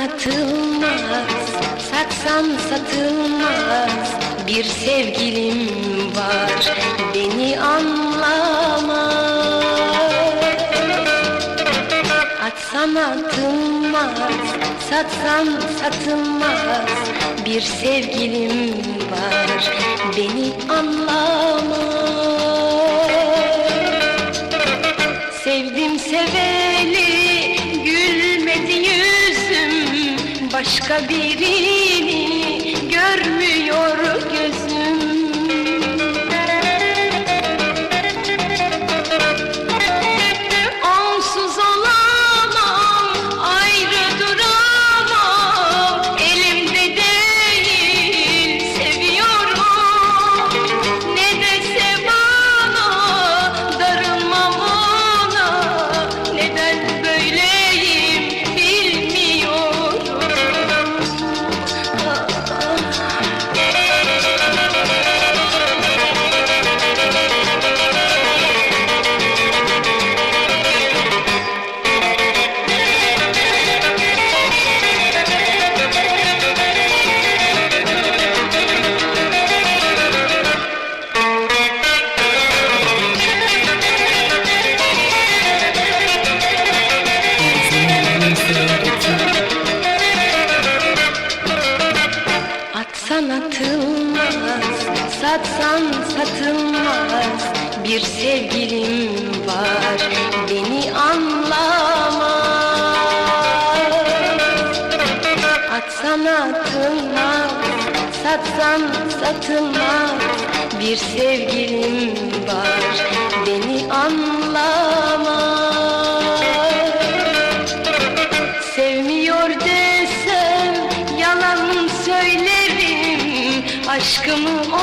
Atsan atılmaz, satsan satılmaz. Bir sevgilim var, beni anlamaz. Atsan atılmaz, satsan satılmaz. Bir sevgilim var, beni anlamaz. Sevdim seveli, gülmedi yüzüm Başka birini satsan satılmaz Bir sevgilim var, beni anlamaz. Atsan atılmaz, satsan satılmaz Bir sevgilim var, beni anlamaz. Sevmiyor desem yalan söylerim Aşkımı